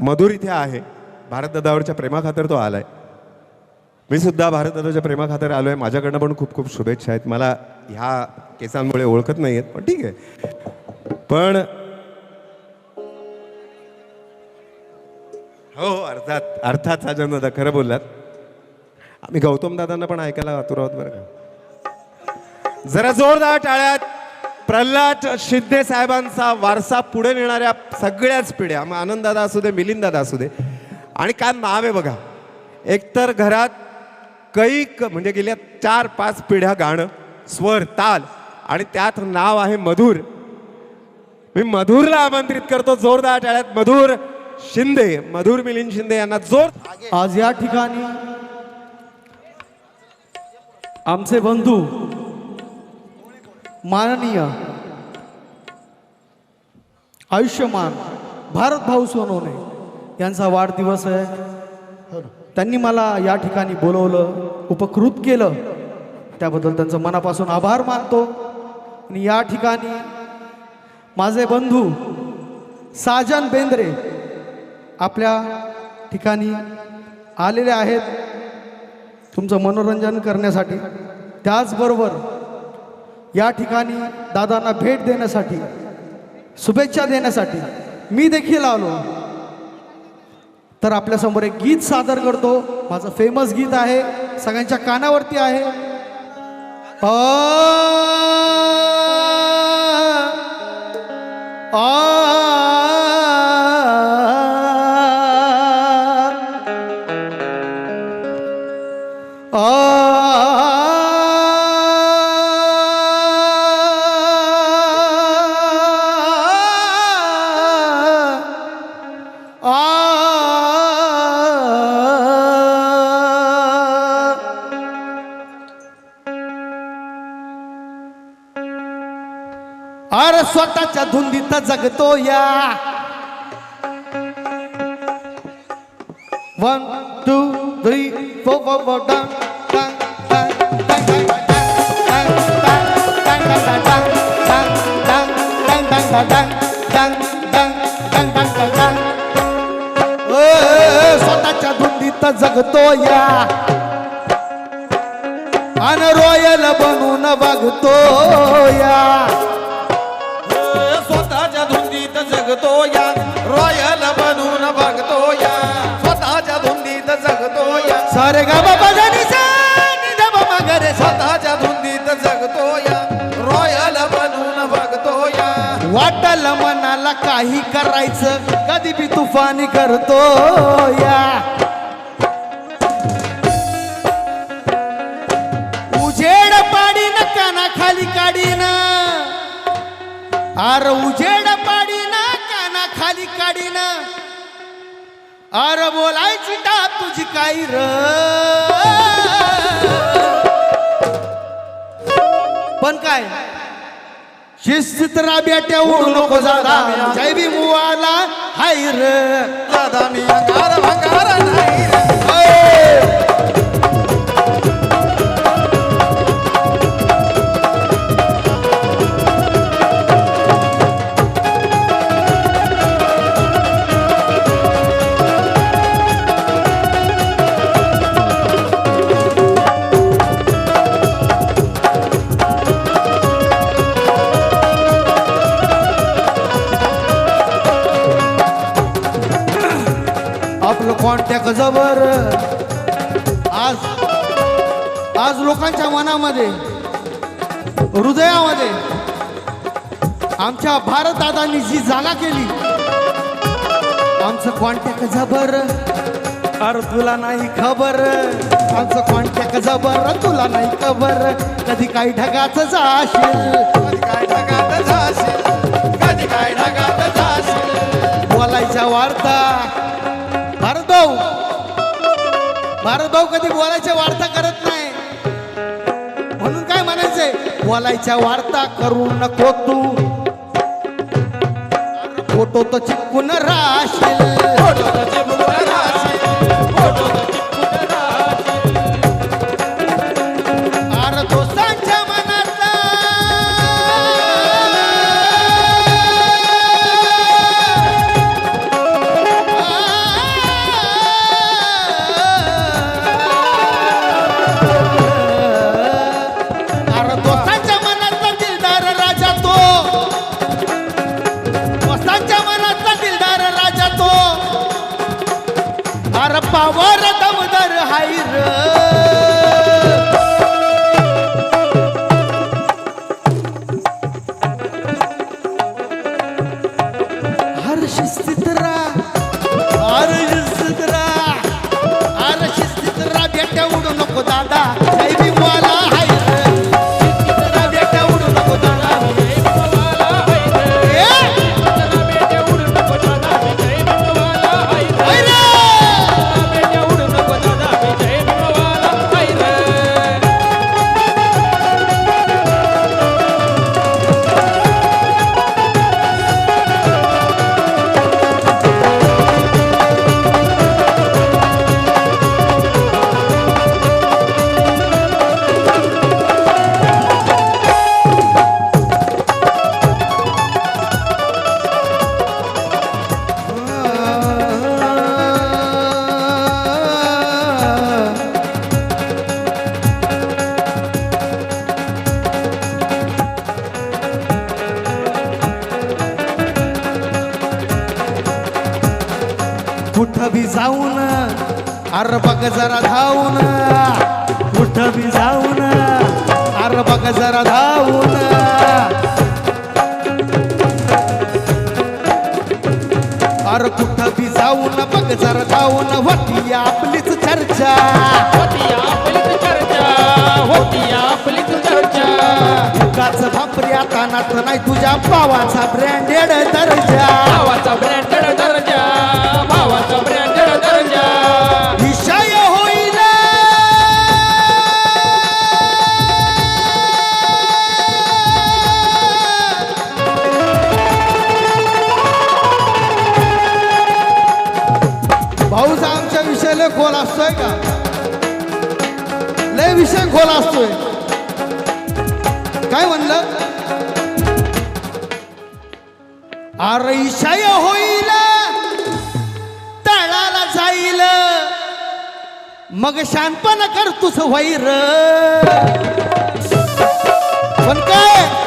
मधुर इथे आहे. भारतदादावरच्या प्रेमाखातर तो आला आहे मी सुद्धा भारतदादाच्या प्रेमाखातर आलो आहे माझ्याकडनं पण खूप खूप शुभेच्छा आहेत. मला ह्या केसांमुळे ओळखत नाही आहेत पण ठीक आहे. पण हो हो, अर्थात अर्थात साजन दादा खरं बोललात. आम्ही गौतम दादांना पण ऐकायला आतुर आहोत बरं का? जरा जोरदार टाळ्यात. प्रल्हाद शिंदे साहेबांचा वारसा पुढे नेणाऱ्या सगळ्याच पिढ्या मग आनंददादा असू दे मिलिंददादा असू दे. आणि काय नाव आहे बघा. एकतर घरात कैक म्हणजे गेल्या चार पाच पिढ्या गाणं स्वर ताल आणि त्यात नाव आहे मधुर. मी मधुरला आमंत्रित करतो जोरदार टाळ्यात. मधुर शिंदे मधुर मिलिंद शिंदे यांना जोर. आज या ठिकाणी आमचे बंधू माननीय आयुष्यमान भारत भाऊ सोनवणे यांचा वाढदिवस आहे. त्यांनी मला या ठिकाणी बोलवलं उपकृत केलं. त्याबद्दल त्यांचं मनापासून आभार मानतो. आणि या ठिकाणी माझे बंधू साजन बेंद्रे आपल्या ठिकाणी आलेले आहेत. तुमचं मनोरंजन करण्यासाठी. त्याचबरोबर या ठिकाणी दादांना भेट देण्यासाठी शुभेच्छा देण्यासाठी मी देखील आलो. तर आपल्यासमोर एक गीत सादर करतो. माझं फेमस गीत आहे. सगळ्यांच्या कानावरती आहे. आ, आ, अर स्वतःच्या धुंदीत जगतो या one two three four four four done स्वतःच्या धुंदीत जगतो या अन रॉयल बनून बघतो या वाटल मनाला काही करायचं. कधी बी तुफानी करतो या. उजेड ना काना खाली काढीन आर उजेड पाडी ना काना खाली काढीन आर बोलायची का तुझी काही र. पण काय? शिस्तीत राब्याट्या उडू नको जादा जय बी मुवाला हाय र. दादा मी अंगार भंगार नाही जबर. आज आज लोकांच्या मनामध्ये हृदयामध्ये आमच्या भारत दादांनी जी जागा केली आमचं कॉन्टॅक्ट जबर. अरे तुला नाही खबर. आमचं कॉन्टॅक्ट जबर तुला नाही खबर. कधी काही ढगाच जाशील. कधी काय ढगात जाशील. कधी काय ढगात जाशील. बोलायच्या वार्ता भारत भाऊ कधी बोलायच्या वार्ता करत नाही. म्हणून काय म्हणायचंय? बोलायच्या वार्ता करू नको तू. फोटो तो चिपकून राहशील. शिस्तितरा बेट्या उडू नको दादा जाऊन. अर बघ जरा धावून. कुठं बी जाऊन. अर बघ जरा धावून. अर कुठं बी जाऊन बघ जरा धावून. होती आपलीच चर्चा. उगाच भापऱ्या तानात नाही तुझ्या भावाचा ब्रँडेड दर्जा. भावाचा ब्रँडेड भाऊचा आमच्या विषय लय खोल असतोय का? लय विषय खोल असतोय. काय म्हणलं? अरे विषय होईल तळाला जाईल. मग शानपण कर तुझ वैर. पण काय?